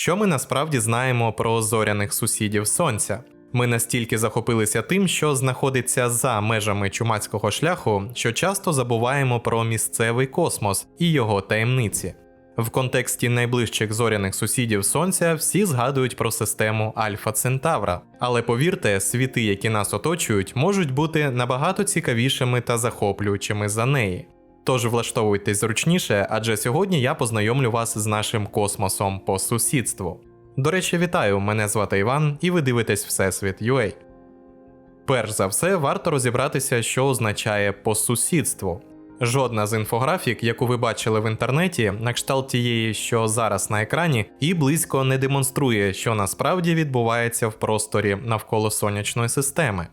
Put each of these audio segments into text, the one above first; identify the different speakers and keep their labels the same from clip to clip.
Speaker 1: Що ми насправді знаємо про зоряних сусідів Сонця? Ми настільки захопилися тим, що знаходиться за межами чумацького шляху, що часто забуваємо про місцевий космос і його таємниці. В контексті найближчих зоряних сусідів Сонця всі згадують про систему Альфа Центавра. Але повірте, світи, які нас оточують, можуть бути набагато цікавішими та захоплюючими за неї. Тож влаштовуйтесь зручніше, адже сьогодні я познайомлю вас з нашим космосом по сусідству. До речі, вітаю! Мене звати Іван, і ви дивитесь Всесвіт UA. Перш за все, варто розібратися, що означає по сусідству. Жодна з інфографік, яку ви бачили в інтернеті, на кшталт тієї, що зараз на екрані, і близько не демонструє, що насправді відбувається в просторі навколо сонячної системи.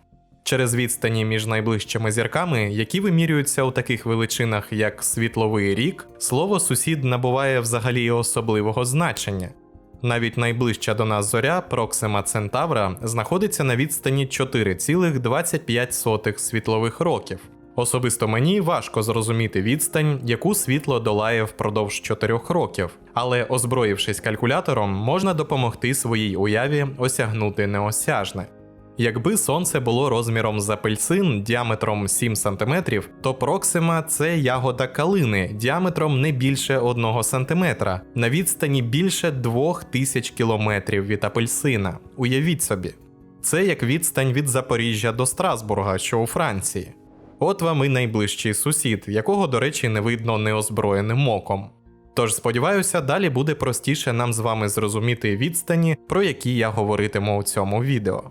Speaker 1: Через відстані між найближчими зірками, які вимірюються у таких величинах, як світловий рік, слово сусід набуває взагалі особливого значення. Навіть найближча до нас зоря Проксима Центавра знаходиться на відстані 4,25 світлових років. Особисто мені важко зрозуміти відстань, яку світло долає впродовж 4 років, але озброївшись калькулятором, можна допомогти своїй уяві осягнути неосяжне. Якби сонце було розміром з апельсин діаметром 7 см, то Проксима це ягода калини діаметром не більше 1 см, на відстані більше 2000 км від апельсина. Уявіть собі. Це як відстань від Запоріжжя до Страсбурга, що у Франції. От вам і найближчий сусід, якого, до речі, не видно неозброєним оком. Тож сподіваюся, далі буде простіше нам з вами зрозуміти відстані, про які я говоритиму у цьому відео.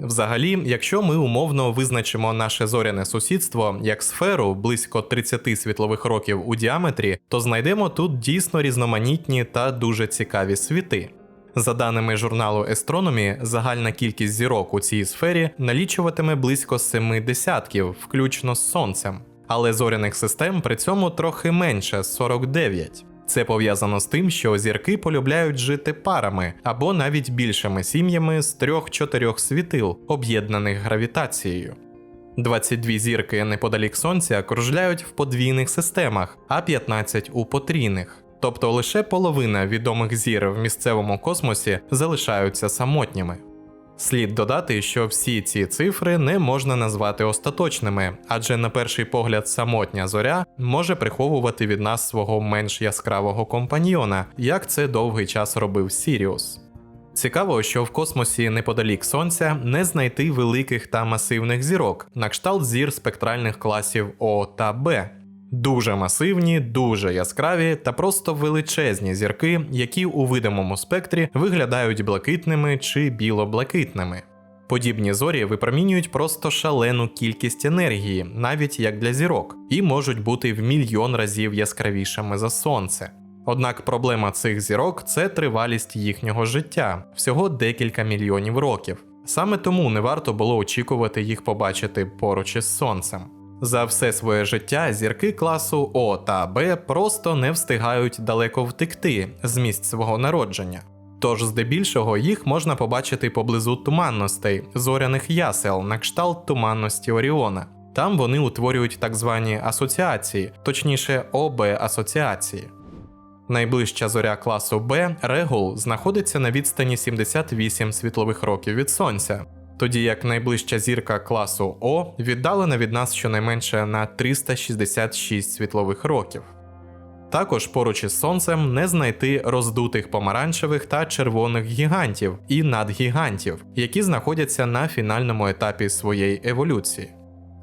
Speaker 1: Взагалі, якщо ми умовно визначимо наше зоряне сусідство як сферу близько 30 світлових років у діаметрі, то знайдемо тут дійсно різноманітні та дуже цікаві світи. За даними журналу Astronomy, загальна кількість зірок у цій сфері налічуватиме близько семи десятків, включно з сонцем. Але зоряних систем при цьому трохи менше 49. Це пов'язано з тим, що зірки полюбляють жити парами або навіть більшими сім'ями з трьох-чотирьох світил, об'єднаних гравітацією. 22 зірки неподалік Сонця кружляють в подвійних системах, а 15 у потрійних. Тобто лише половина відомих зір в місцевому космосі залишаються самотніми. Слід додати, що всі ці цифри не можна назвати остаточними, адже на перший погляд самотня зоря може приховувати від нас свого менш яскравого компаньйона, як це довгий час робив Сіріус. Цікаво, що в космосі неподалік Сонця не знайти великих та масивних зірок, на кшталт зір спектральних класів О та Б. Дуже масивні, дуже яскраві та просто величезні зірки, які у видимому спектрі виглядають блакитними чи біло-блакитними. Подібні зорі випромінюють просто шалену кількість енергії, навіть як для зірок, і можуть бути в мільйон разів яскравішими за сонце. Однак проблема цих зірок це тривалість їхнього життя всього декілька мільйонів років. Саме тому не варто було очікувати їх побачити поруч із сонцем. За все своє життя зірки класу О та Б просто не встигають далеко втекти з місць свого народження. Тож, здебільшого, їх можна побачити поблизу туманностей, зоряних ясел на кшталт туманності Оріона. Там вони утворюють так звані асоціації, точніше ОБ асоціації. Найближча зоря класу Б Регул знаходиться на відстані 78 світлових років від Сонця, тоді як найближча зірка класу О віддалена від нас щонайменше на 366 світлових років. Також поруч із сонцем не знайти роздутих помаранчевих та червоних гігантів і надгігантів, які знаходяться на фінальному етапі своєї еволюції.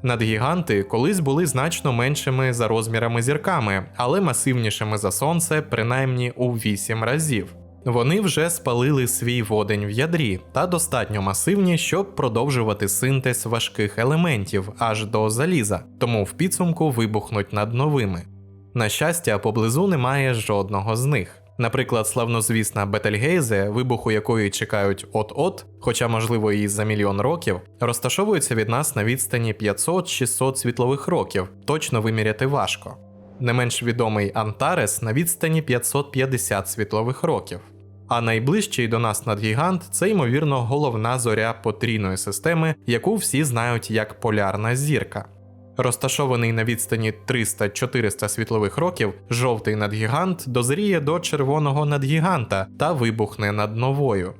Speaker 1: Надгіганти колись були значно меншими за розмірами зірками, але масивнішими за сонце принаймні у 8 разів. Вони вже спалили свій водень в ядрі та достатньо масивні, щоб продовжувати синтез важких елементів аж до заліза, тому в підсумку вибухнуть над новими. На щастя, поблизу немає жодного з них. Наприклад, славнозвісна Бетельгейзе, вибуху якої чекають от-от, хоча можливо і за мільйон років, розташовується від нас на відстані 500-600 світлових років, точно виміряти важко. Не менш відомий Антарес на відстані 550 світлових років. А найближчий до нас надгігант це ймовірно головна зоря потрійної системи, яку всі знають як полярна зірка. Розташований на відстані 300-400 світлових років, жовтий надгігант дозріє до червоного надгіганта та вибухне над новою.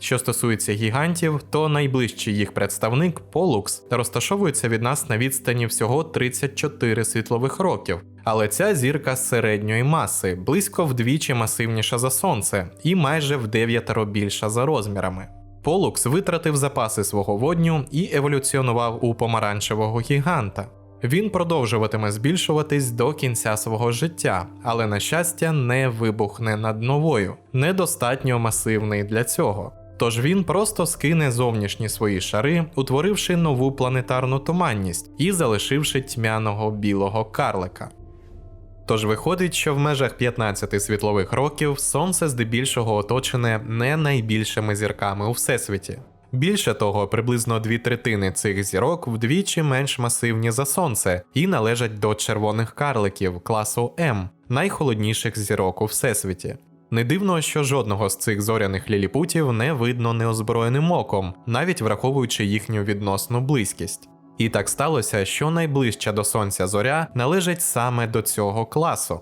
Speaker 1: Що стосується гігантів, то найближчий їх представник Полукс розташовується від нас на відстані всього 34 світлових років, але ця зірка середньої маси, близько вдвічі масивніша за сонце і майже в дев'ятеро більша за розмірами. Полукс витратив запаси свого водню і еволюціонував у помаранчевого гіганта. Він продовжуватиме збільшуватись до кінця свого життя, але, на щастя, не вибухне над новою, недостатньо масивний для цього. Тож він просто скине зовнішні свої шари, утворивши нову планетарну туманність і залишивши тьмяного білого карлика. Тож виходить, що в межах 15 світлових років Сонце здебільшого оточене не найбільшими зірками у всесвіті. Більше того, приблизно дві третини цих зірок вдвічі менш масивні за сонце і належать до червоних карликів класу М, найхолодніших зірок у всесвіті. Не дивно, що жодного з цих зоряних ліліпутів не видно неозброєним оком, навіть враховуючи їхню відносну близькість. І так сталося, що найближча до сонця зоря належить саме до цього класу.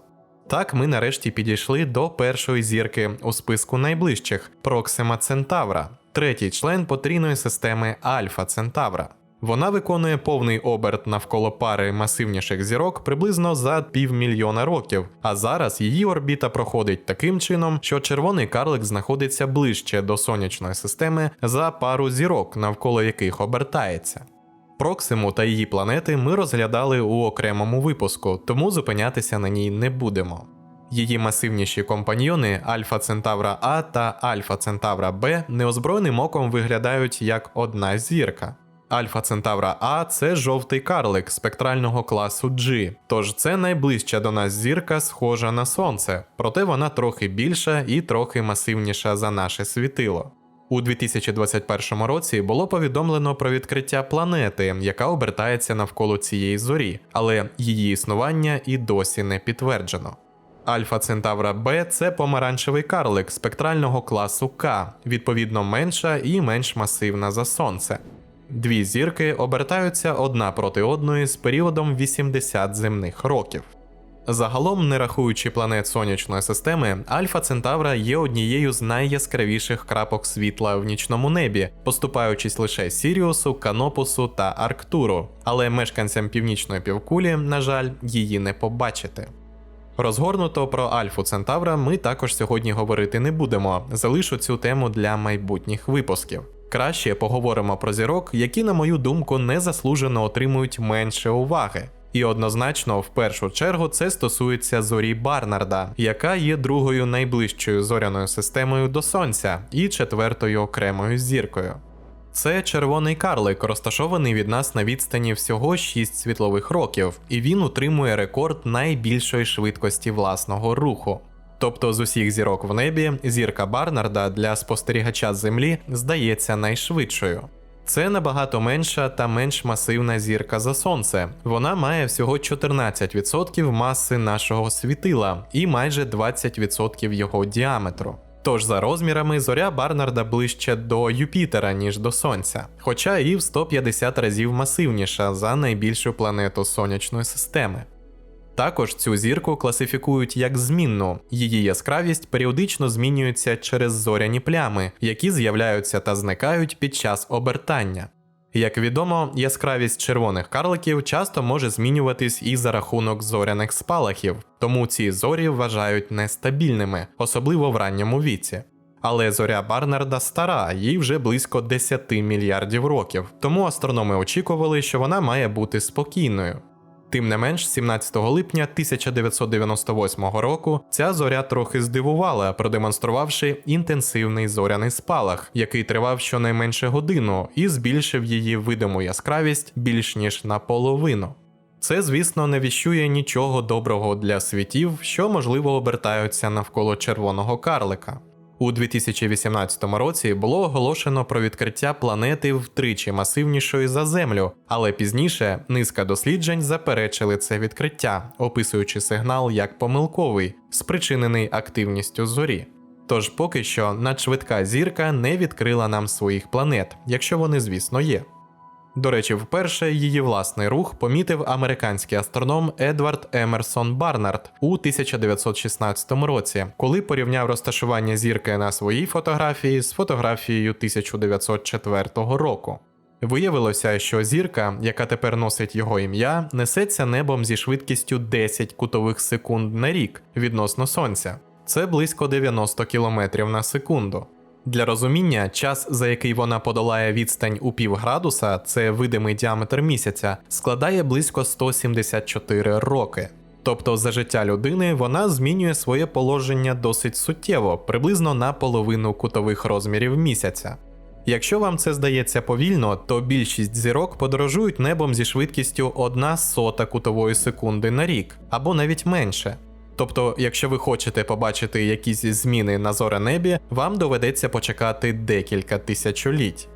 Speaker 1: Так ми нарешті підійшли до першої зірки у списку найближчих Проксима Центавра, третій член потрійної системи Альфа Центавра. Вона виконує повний оберт навколо пари масивніших зірок приблизно за півмільйона років, а зараз її орбіта проходить таким чином, що червоний карлик знаходиться ближче до сонячної системи за пару зірок, навколо яких обертається. Проксиму та її планети ми розглядали у окремому випуску, тому зупинятися на ній не будемо. Її масивніші компаньйони Альфа Центавра А та Альфа Центавра Б неозброєним оком виглядають як одна зірка. Альфа Центавра А це жовтий карлик спектрального класу G, тож це найближча до нас зірка, схожа на Сонце, проте вона трохи більша і трохи масивніша за наше світило. У 2021 році було повідомлено про відкриття планети, яка обертається навколо цієї зорі, але її існування і досі не підтверджено. Альфа Центавра Б це помаранчевий карлик спектрального класу К, відповідно менша і менш масивна за Сонце. Дві зірки обертаються одна проти одної з періодом 80 земних років. Загалом, не рахуючи планет сонячної системи, Альфа Центавра є однією з найяскравіших крапок світла в нічному небі, поступаючись лише Сіріусу, Канопусу та Арктуру, але мешканцям північної півкулі, на жаль, її не побачити. Розгорнуто про Альфу Центавра ми також сьогодні говорити не будемо, залишу цю тему для майбутніх випусків. Краще поговоримо про зірок, які, на мою думку, незаслужено отримують менше уваги. І однозначно, в першу чергу, це стосується зорі Барнарда, яка є другою найближчою зоряною системою до Сонця і четвертою окремою зіркою. Це червоний карлик, розташований від нас на відстані всього 6 світлових років, і він утримує рекорд найбільшої швидкості власного руху. Тобто з усіх зірок в небі зірка Барнарда для спостерігача Землі здається найшвидшою. Це набагато менша та менш масивна зірка за сонце. Вона має всього 14% маси нашого світила і майже 20% його діаметру. Тож за розмірами зоря Барнарда ближче до Юпітера, ніж до Сонця, хоча і в 150 разів масивніша за найбільшу планету сонячної системи. Також цю зірку класифікують як змінну, її яскравість періодично змінюється через зоряні плями, які з'являються та зникають під час обертання. Як відомо, яскравість червоних карликів часто може змінюватись і за рахунок зоряних спалахів, тому ці зорі вважають нестабільними, особливо в ранньому віці. Але зоря Барнарда стара, їй вже близько 10 мільярдів років, тому астрономи очікували, що вона має бути спокійною. Тим не менш, 17 липня 1998 року ця зоря трохи здивувала, продемонструвавши інтенсивний зоряний спалах, який тривав щонайменше годину і збільшив її видиму яскравість більш ніж наполовину. Це, звісно, не віщує нічого доброго для світів, що можливо обертаються навколо червоного карлика. У 2018 році було оголошено про відкриття планети втричі масивнішої за Землю, але пізніше низка досліджень заперечили це відкриття, описуючи сигнал як помилковий, спричинений активністю зорі. Тож поки що надшвидка зірка не відкрила нам своїх планет, якщо вони, звісно, є. До речі, вперше її власний рух помітив американський астроном Едвард Емерсон Барнард у 1916 році, коли порівняв розташування зірки на своїй фотографії з фотографією 1904 року. Виявилося, що зірка, яка тепер носить його ім'я, несеться небом зі швидкістю 10 кутових секунд на рік відносно сонця. Це близько 90 км на секунду. Для розуміння, час, за який вона подолає відстань у пів градуса, це видимий діаметр місяця, складає близько 174 роки. Тобто за життя людини вона змінює своє положення досить суттєво, приблизно на половину кутових розмірів місяця. Якщо вам це здається повільно, то більшість зірок подорожують небом зі швидкістю 1 сота кутової секунди на рік, або навіть менше. Тобто, якщо ви хочете побачити якісь зміни на зоренебі, вам доведеться почекати декілька тисячоліть.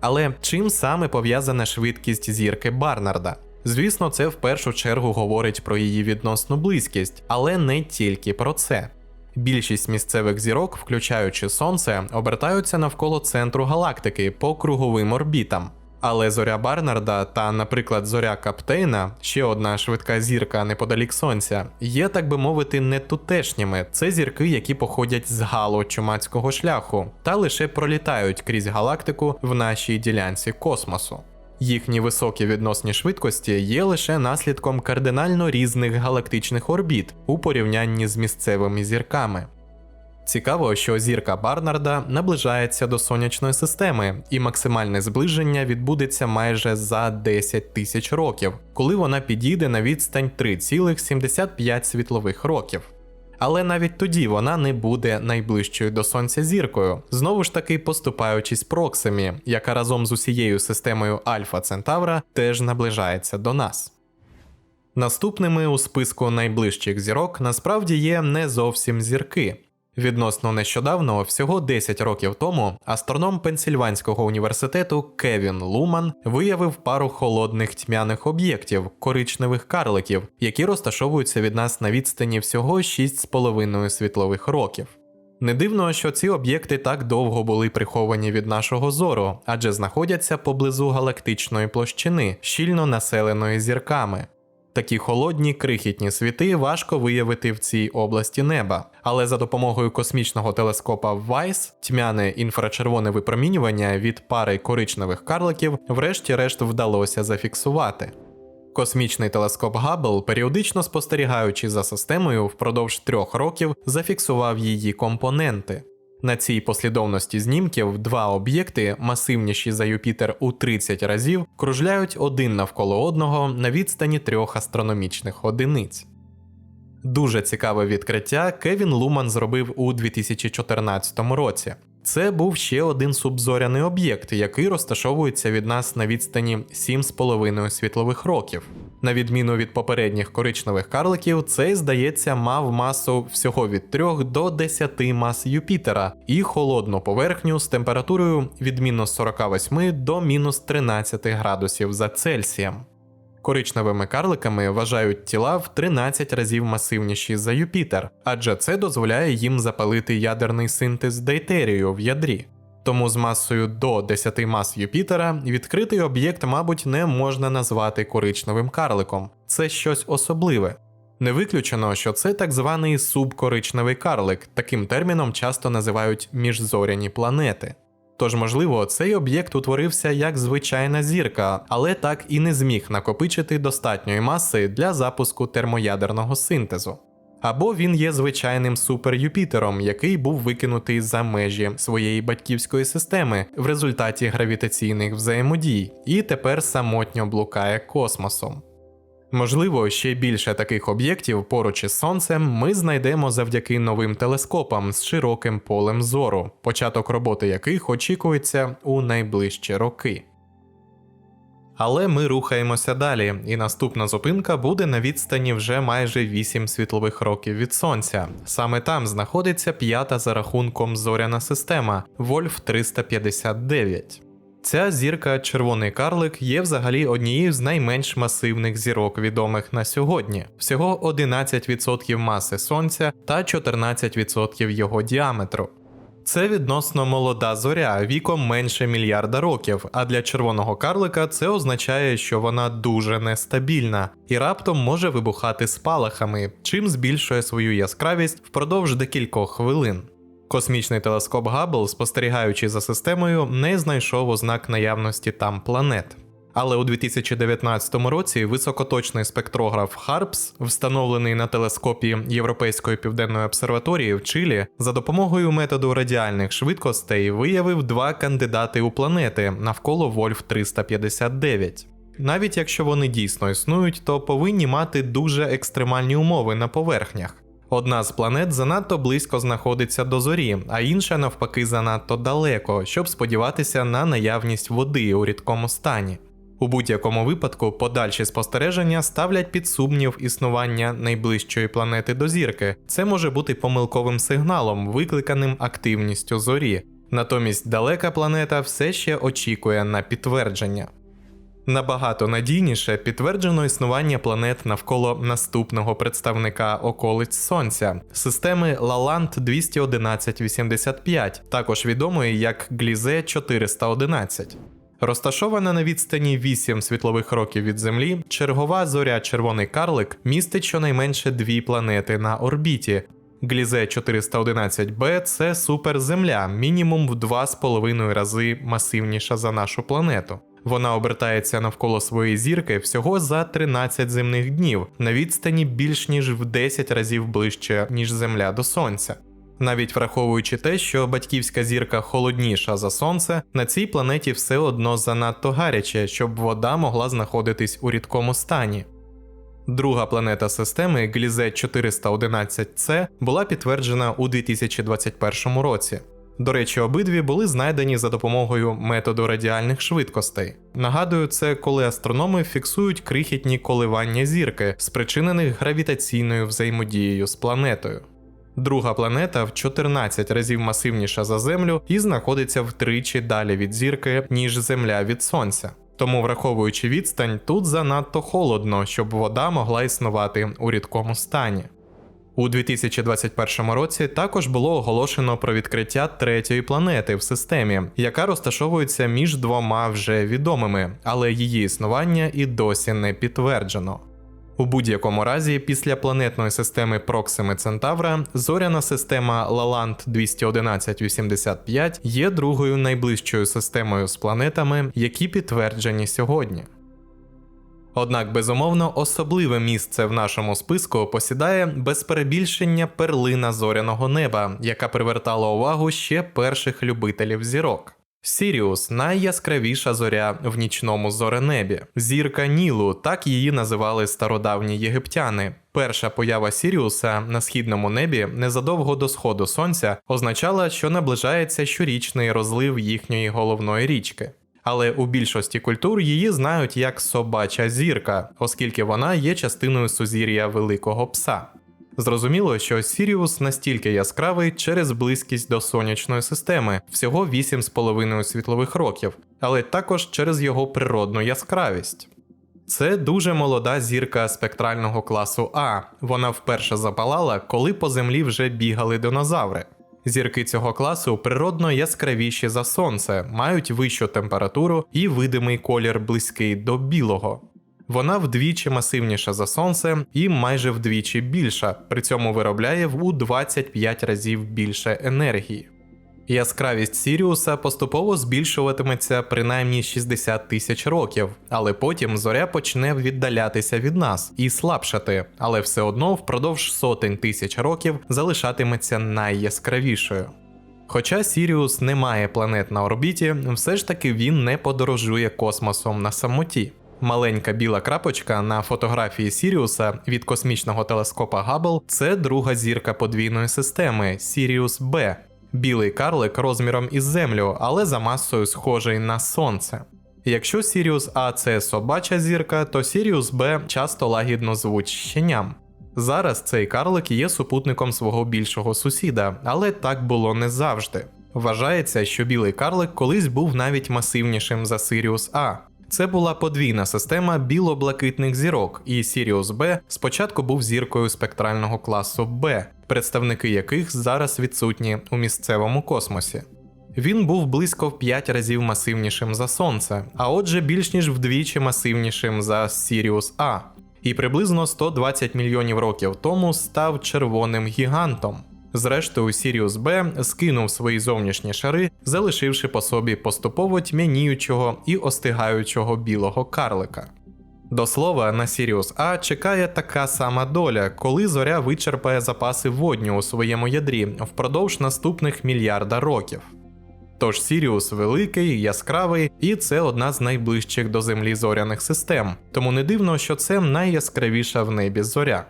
Speaker 1: Але чим саме пов'язана швидкість зірки Барнарда? Звісно, це в першу чергу говорить про її відносну близькість, але не тільки про це. Більшість місцевих зірок, включаючи сонце, обертаються навколо центру галактики по круговим орбітам. Але зоря Барнарда та, наприклад, зоря Каптейна, ще одна швидка зірка неподалік сонця, є, так би мовити, не тутешніми. Це зірки, які походять з галу чумацького шляху, та лише пролітають крізь галактику в нашій ділянці космосу. Їхні високі відносні швидкості є лише наслідком кардинально різних галактичних орбіт у порівнянні з місцевими зірками. Цікаво, що зірка Барнарда наближається до сонячної системи, і максимальне зближення відбудеться майже за 10 тисяч років, коли вона підійде на відстань 3,75 світлових років. Але навіть тоді вона не буде найближчою до сонця зіркою, знову ж таки поступаючись Проксимі, яка разом з усією системою Альфа Центавра теж наближається до нас. Наступними у списку найближчих зірок насправді є не зовсім зірки. Відносно нещодавно, всього 10 років тому, астроном Пенсільванського університету Кевін Луман виявив пару холодних тьмяних об'єктів, коричневих карликів, які розташовуються від нас на відстані всього 6,5 світлових років. Не дивно, що ці об'єкти так довго були приховані від нашого зору, адже знаходяться поблизу галактичної площини, щільно населеної зірками. Такі холодні крихітні світи важко виявити в цій області неба, але за допомогою космічного телескопа WISE тьмяне інфрачервоне випромінювання від пари коричневих карликів врешті-решт вдалося зафіксувати. Космічний телескоп Габбл, періодично спостерігаючи за системою впродовж трьох років, зафіксував її компоненти. На цій послідовності знімків два об'єкти, масивніші за Юпітер у 30 разів, кружляють один навколо одного на відстані трьох астрономічних одиниць. Дуже цікаве відкриття Кевін Луман зробив у 2014 році. Це був ще один субзоряний об'єкт, який розташовується від нас на відстані 7,5 світлових років. На відміну від попередніх коричневих карликів, цей, здається, мав масу всього від 3 до 10 мас Юпітера і холодну поверхню з температурою від мінус 48 до мінус 13 градусів за Цельсієм. Коричневими карликами вважають тіла в 13 разів масивніші за Юпітер, адже це дозволяє їм запалити ядерний синтез дейтерію в ядрі. Тому з масою до 10 мас Юпітера відкритий об'єкт, мабуть, не можна назвати коричневим карликом, це щось особливе. Не виключено, що це так званий субкоричневий карлик, таким терміном часто називають міжзоряні планети. Тож, можливо, цей об'єкт утворився як звичайна зірка, але так і не зміг накопичити достатньої маси для запуску термоядерного синтезу. Або він є звичайним супер-Юпітером, який був викинутий за межі своєї батьківської системи в результаті гравітаційних взаємодій, і тепер самотньо блукає космосом. Можливо, ще більше таких об'єктів поруч із сонцем ми знайдемо завдяки новим телескопам з широким полем зору, початок роботи яких очікується у найближчі роки. Але ми рухаємося далі, і наступна зупинка буде на відстані вже майже 8 світлових років від сонця. Саме там знаходиться п'ята за рахунком зоряна система Вольф 359. Ця зірка Червоний карлик є взагалі однією з найменш масивних зірок відомих на сьогодні. Всього 11% маси сонця та 14% його діаметру. Це відносно молода зоря віком менше мільярда років, а для червоного карлика це означає, що вона дуже нестабільна і раптом може вибухати спалахами, чим збільшує свою яскравість впродовж декількох хвилин. Космічний телескоп Габбл, спостерігаючи за системою, не знайшов ознак наявності там планет. Але у 2019 році високоточний спектрограф Харпс, встановлений на телескопі Європейської південної обсерваторії в Чилі, за допомогою методу радіальних швидкостей виявив два кандидати у планети навколо Вольф 359. Навіть якщо вони дійсно існують, то повинні мати дуже екстремальні умови на поверхнях. Одна з планет занадто близько знаходиться до зорі, а інша навпаки занадто далеко, щоб сподіватися на наявність води у рідкому стані. У будь-якому випадку подальші спостереження ставлять під сумнів існування найближчої планети до зірки. Це може бути помилковим сигналом, викликаним активністю зорі. Натомість далека планета все ще очікує на підтвердження. Набагато надійніше підтверджено існування планет навколо наступного представника околиць Сонця системи Лаланд 21185, також відомої як Глізе 411. Розташована на відстані 8 світлових років від Землі, чергова зоря Червоний Карлик містить щонайменше дві планети на орбіті. Глізе 411b це суперземля, мінімум в 2,5 рази масивніша за нашу планету. Вона обертається навколо своєї зірки всього за 13 земних днів на відстані більш ніж в 10 разів ближче, ніж Земля до Сонця. Навіть враховуючи те, що батьківська зірка холодніша за сонце, на цій планеті все одно занадто гаряче, щоб вода могла знаходитись у рідкому стані. Друга планета системи Глізе 411c була підтверджена у 2021 році. До речі, обидві були знайдені за допомогою методу радіальних швидкостей. Нагадую, це коли астрономи фіксують крихітні коливання зірки, спричинених гравітаційною взаємодією з планетою. Друга планета в 14 разів масивніша за Землю і знаходиться втричі далі від зірки, ніж Земля від Сонця. Тому, враховуючи відстань, тут занадто холодно, щоб вода могла існувати у рідкому стані. У 2021 році також було оголошено про відкриття третьої планети в системі, яка розташовується між двома вже відомими, але її існування і досі не підтверджено. У будь-якому разі, після планетної системи Проксими Центавра, зоряна система Лаланд 21185 є другою найближчою системою з планетами, які підтверджені сьогодні. Однак, безумовно, особливе місце в нашому списку посідає без перебільшення перлина зоряного неба, яка привертала увагу ще перших любителів зірок. Сіріус найяскравіша зоря в нічному зоренебі. Зірка Нілу, так її називали стародавні єгиптяни. Перша поява Сіріуса на східному небі незадовго до сходу сонця означала, що наближається щорічний розлив їхньої головної річки. Але у більшості культур її знають як собача зірка, оскільки вона є частиною сузір'я Великого Пса. Зрозуміло, що Сіріус настільки яскравий через близькість до сонячної системи, всього 8,5 світлових років, але також через його природну яскравість. Це дуже молода зірка спектрального класу А. Вона вперше запалала, коли по землі вже бігали динозаври. Зірки цього класу природно яскравіші за сонце, мають вищу температуру і видимий колір близький до білого. Вона вдвічі масивніша за сонце і майже вдвічі більша, при цьому виробляє в у 25 разів більше енергії. Яскравість Сіріуса поступово збільшуватиметься принаймні 60 тисяч років, але потім зоря почне віддалятися від нас і слабшати, але все одно впродовж сотень тисяч років залишатиметься найяскравішою. Хоча Сіріус не має планет на орбіті, все ж таки він не подорожує космосом на самоті. Маленька біла крапочка на фотографії Сіріуса від космічного телескопа Габбл – це друга зірка подвійної системи Сіріус Б. Білий карлик розміром із Землю, але за масою схожий на Сонце. Якщо Сіріус А це собача зірка, то Сіріус Б часто лагідно звуть щеням. Зараз цей карлик є супутником свого більшого сусіда, але так було не завжди. Вважається, що білий карлик колись був навіть масивнішим за Сиріус А. Це була подвійна система біло-блакитних зірок, і Сіріус Б спочатку був зіркою спектрального класу Б, представники яких зараз відсутні у місцевому космосі. Він був близько в 5 разів масивнішим за Сонце, а отже більш ніж вдвічі масивнішим за Сіріус А, і приблизно 120 мільйонів років тому став червоним гігантом. Зрештою, Сіріус Б скинув свої зовнішні шари, залишивши по собі поступово тьмяніючого і остигаючого білого карлика. До слова, на Сіріус А чекає така сама доля, коли зоря вичерпає запаси водню у своєму ядрі впродовж наступних мільярда років. Тож Сіріус великий, яскравий, і це одна з найближчих до Землі зоряних систем, тому не дивно, що це найяскравіша в небі зоря.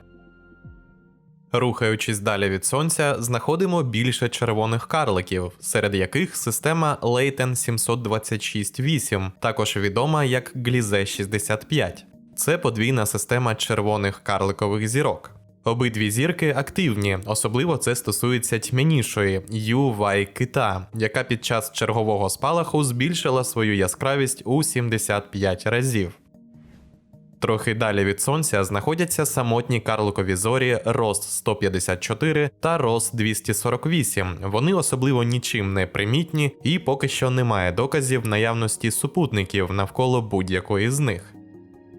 Speaker 1: Рухаючись далі від сонця, знаходимо більше червоних карликів, серед яких система Лейтен 726-8, також відома як Глізе 65. Це подвійна система червоних карликових зірок. Обидві зірки активні, особливо це стосується тьмянішої UY кита, яка під час чергового спалаху збільшила свою яскравість у 75 разів. Трохи далі від сонця знаходяться самотні карликові зорі Рост 154 та Рост 248. Вони особливо нічим не примітні, і поки що немає доказів наявності супутників навколо будь-якої з них.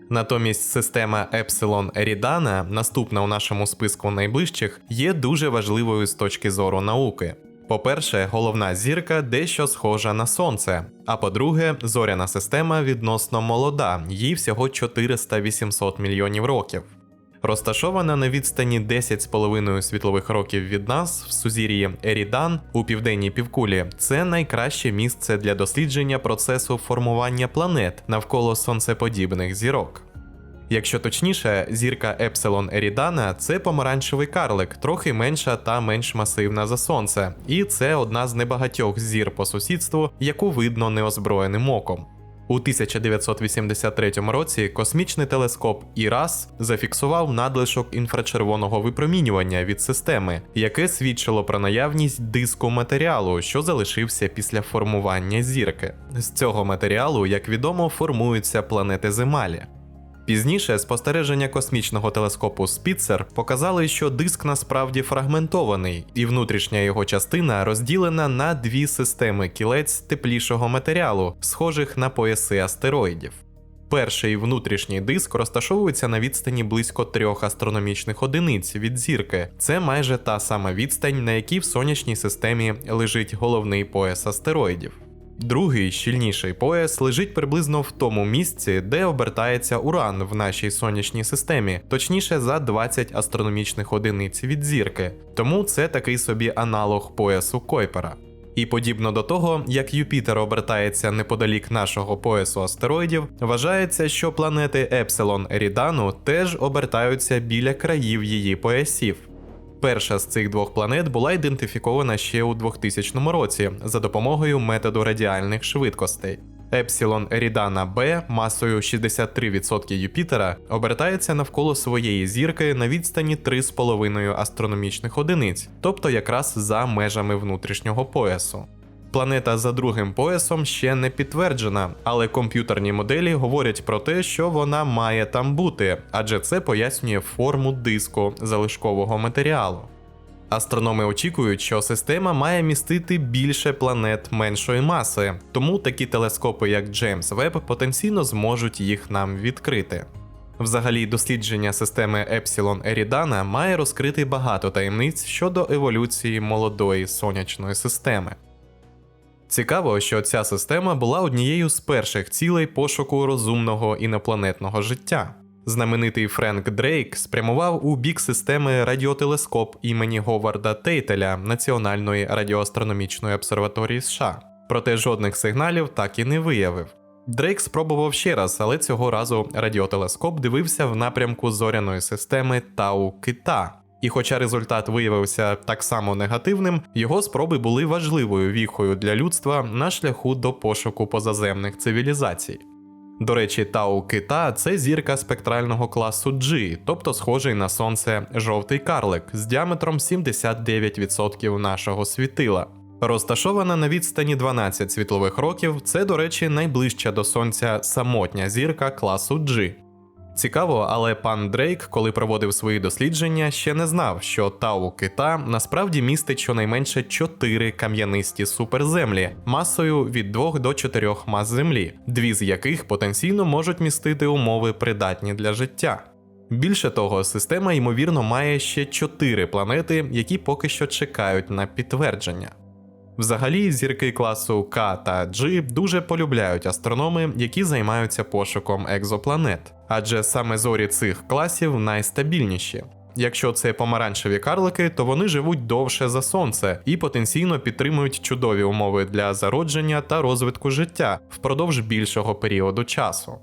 Speaker 1: Натомість система Епсилон Ерідана, наступна у нашому списку найближчих, є дуже важливою з точки зору науки. По-перше, головна зірка дещо схожа на сонце. А по-друге, зоряна система відносно молода, їй всього 400-800 мільйонів років. Розташована на відстані 10,5 світлових років від нас в сузір'ї Ерідан у південній півкулі. Це найкраще місце для дослідження процесу формування планет навколо сонцеподібних зірок. Якщо точніше, зірка Епсилон Ерідана це помаранчевий карлик, трохи менша та менш масивна за сонце, і це одна з небагатьох зір по сусідству, яку видно неозброєним оком. У 1983 році космічний телескоп ІРАС зафіксував надлишок інфрачервоного випромінювання від системи, яке свідчило про наявність диску матеріалу, що залишився після формування зірки. З цього матеріалу, як відомо, формуються планети Земалі. Пізніше спостереження космічного телескопу Спіцер показали, що диск насправді фрагментований, і внутрішня його частина розділена на дві системи кілець теплішого матеріалу, схожих на пояси астероїдів. Перший внутрішній диск розташовується на відстані близько трьох астрономічних одиниць від зірки. Це майже та сама відстань, на якій в сонячній системі лежить головний пояс астероїдів. Другий щільніший пояс лежить приблизно в тому місці, де обертається Уран в нашій сонячній системі, точніше за 20 астрономічних одиниць від зірки. Тому це такий собі аналог поясу Койпера. І подібно до того, як Юпітер обертається неподалік нашого поясу астероїдів, вважається, що планети Епсилон Ерідану теж обертаються біля країв її поясів. Перша з цих двох планет була ідентифікована ще у 2000 році за допомогою методу радіальних швидкостей. Епсилон Рідана Б масою 63% Юпітера обертається навколо своєї зірки на відстані 3,5 астрономічних одиниць, тобто якраз за межами внутрішнього поясу. Планета за другим поясом ще не підтверджена, але комп'ютерні моделі говорять про те, що вона має там бути, адже це пояснює форму диску залишкового матеріалу. Астрономи очікують, що система має містити більше планет меншої маси, тому такі телескопи, як Джеймс Веб, потенційно зможуть їх нам відкрити. Взагалі, дослідження системи Епсилон Ерідана має розкрити багато таємниць щодо еволюції молодої сонячної системи. Цікаво, що ця система була однією з перших цілей пошуку розумного інопланетного життя. Знаменитий Френк Дрейк спрямував у бік системи радіотелескоп імені Говарда Тейтеля Національної радіоастрономічної обсерваторії США, проте жодних сигналів так і не виявив. Дрейк спробував ще раз, але цього разу радіотелескоп дивився в напрямку зоряної системи Тау Кита. І хоча результат виявився так само негативним, його спроби були важливою віхою для людства на шляху до пошуку позаземних цивілізацій. До речі, Тау Кита це зірка спектрального класу G, тобто схожий на сонце жовтий карлик з діаметром 79% нашого світила. Розташована на відстані 12 світлових років, це, до речі, найближча до сонця самотня зірка класу G. Цікаво, але пан Дрейк, коли проводив свої дослідження, ще не знав, що Тау кита насправді містить щонайменше 4 кам'янисті суперземлі масою від 2 до 4 мас землі, дві з яких потенційно можуть містити умови придатні для життя. Більше того, система ймовірно має ще 4 планети, які поки що чекають на підтвердження. Взагалі, зірки класу К та G дуже полюбляють астрономи, які займаються пошуком екзопланет, адже саме зорі цих класів найстабільніші. Якщо це помаранчеві карлики, то вони живуть довше за сонце і потенційно підтримують чудові умови для зародження та розвитку життя впродовж більшого періоду часу.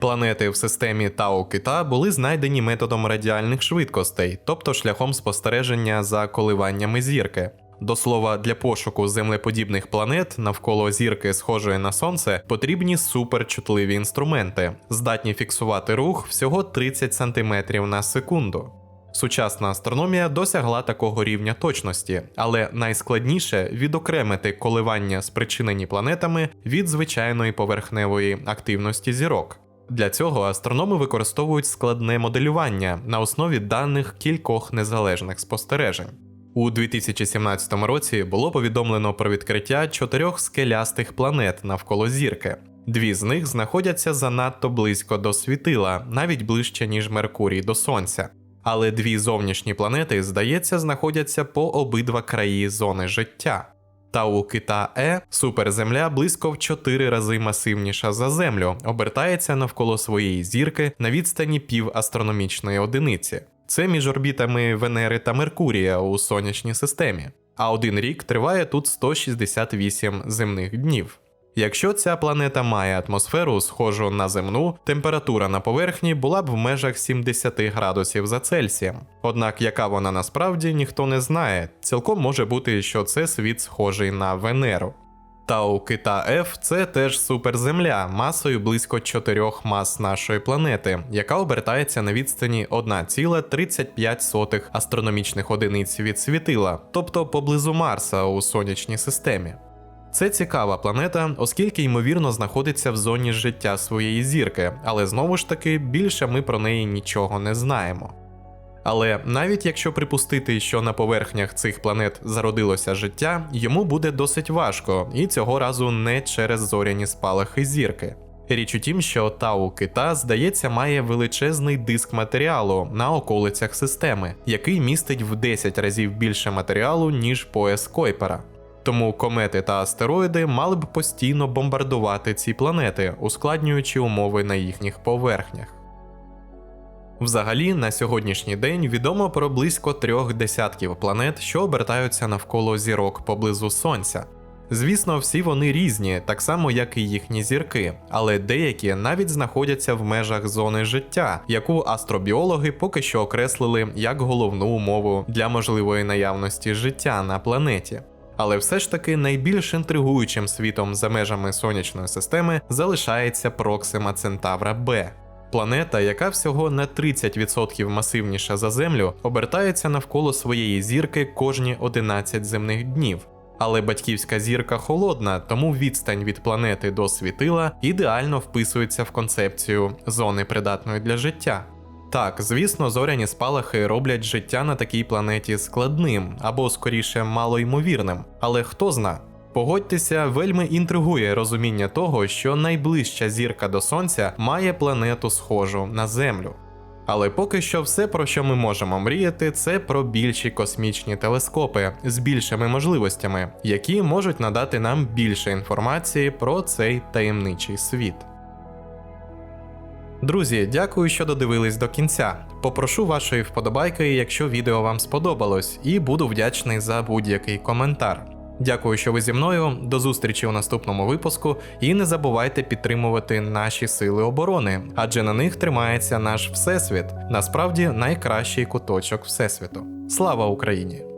Speaker 1: Планети в системі Тау Кита були знайдені методом радіальних швидкостей, тобто шляхом спостереження за коливаннями зірки. До слова, для пошуку землеподібних планет навколо зірки, схожої на сонце, потрібні суперчутливі інструменти, здатні фіксувати рух всього 30 см на секунду. Сучасна астрономія досягла такого рівня точності, але найскладніше відокремити коливання, спричинені планетами від звичайної поверхневої активності зірок. Для цього астрономи використовують складне моделювання на основі даних кількох незалежних спостережень. У 2017 році було повідомлено про відкриття чотирьох скелястих планет навколо зірки. Дві з них знаходяться занадто близько до світила, навіть ближче ніж Меркурій до Сонця. Але дві зовнішні планети, здається, знаходяться по обидва краї зони життя. Тау Кита Е, суперземля близько в 4 рази масивніша за Землю, обертається навколо своєї зірки на відстані півастрономічної одиниці. Це між орбітами Венери та Меркурія у сонячній системі. А один рік триває тут 168 земних днів. Якщо ця планета має атмосферу, схожу на земну, температура на поверхні була б в межах 70 градусів за Цельсієм. Однак, яка вона насправді ніхто не знає, цілком може бути, що це світ схожий на Венеру. Кита F – це теж суперземля масою близько 4 мас нашої планети, яка обертається на відстані 1,35 астрономічних одиниць від світила, тобто поблизу Марса у сонячній системі. Це цікава планета, оскільки ймовірно знаходиться в зоні життя своєї зірки, але знову ж таки більше ми про неї нічого не знаємо. Але навіть якщо припустити, що на поверхнях цих планет зародилося життя, йому буде досить важко, і цього разу не через зоряні спалахи зірки. Річ у тім, що Тау Кита, здається, має величезний диск матеріалу на околицях системи, який містить в 10 разів більше матеріалу, ніж пояс Койпера. Тому комети та астероїди мали б постійно бомбардувати ці планети, ускладнюючи умови на їхніх поверхнях. Взагалі, на сьогоднішній день відомо про близько трьох десятків планет, що обертаються навколо зірок поблизу Сонця. Звісно, всі вони різні, так само як і їхні зірки, але деякі навіть знаходяться в межах зони життя, яку астробіологи поки що окреслили як головну умову для можливої наявності життя на планеті. Але все ж таки найбільш інтригуючим світом за межами сонячної системи залишається Проксима Центавра Б. Планета, яка всього на 30% масивніша за Землю, обертається навколо своєї зірки кожні 11 земних днів. Але батьківська зірка холодна, тому відстань від планети до світила ідеально вписується в концепцію зони придатної для життя. Так, звісно, зоряні спалахи роблять життя на такій планеті складним або скоріше малоймовірним, але хто зна. Погодьтеся, вельми інтригує розуміння того, що найближча зірка до Сонця має планету схожу на Землю. Але поки що все, про що ми можемо мріяти, це про більші космічні телескопи з більшими можливостями, які можуть надати нам більше інформації про цей таємничий світ. Друзі, дякую, що додивились до кінця. Попрошу вашої вподобайки, якщо відео вам сподобалось, і буду вдячний за будь-який коментар. Дякую, що ви зі мною. До зустрічі у наступному випуску. І не забувайте підтримувати наші сили оборони, адже на них тримається наш всесвіт, насправді найкращий куточок всесвіту. Слава Україні!